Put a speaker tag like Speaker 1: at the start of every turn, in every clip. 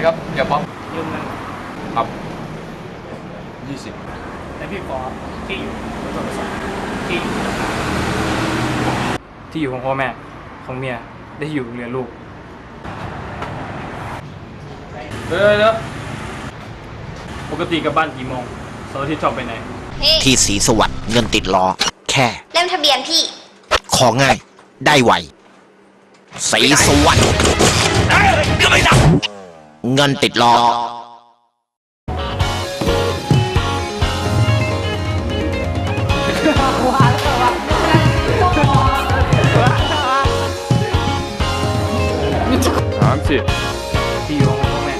Speaker 1: ดีครับเดี๋ยวป๊อป
Speaker 2: ยืมเงิน
Speaker 1: ครับยี่สิบ
Speaker 2: แล้วพี่ขอที่อยู่บนโทรศัพท์ที่อยู่ธนาคารที่อยู่ของพ่อแม่ของเมียได้อยู่โรงเรียนลูก
Speaker 1: เดี๋ยวเดี๋ยว
Speaker 2: ปกติกลับบ้านกี่โมงเสาร์อาที่ชอบไปไหน
Speaker 3: พี่
Speaker 4: ที่สีสวัสด์เงินติดล้อ แค่
Speaker 3: เล่มทะเบียนพี่
Speaker 4: ของง่าย ได้ไวสีสวัสด์ เงินติดล้อ
Speaker 1: สามสิบ
Speaker 2: ที่อยู่ของแม่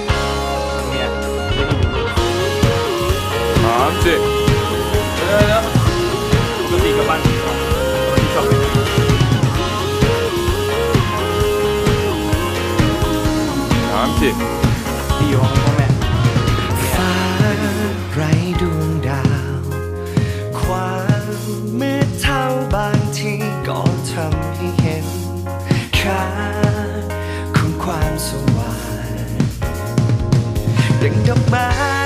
Speaker 2: เมียได้อยู่ลูก
Speaker 1: สามสิบเดี๋ยวเดี๋ยว
Speaker 2: ปกติกับบ้านกี่โมงเสาร์อาที่ชอบไป
Speaker 1: สามสิบ
Speaker 2: อยู่ของพ่อแม่
Speaker 5: ฟ้าไรดวงดาว ความมืดเท่าบางทีก็ทำให้เห็นค่าของความสว่างดังดอกไม้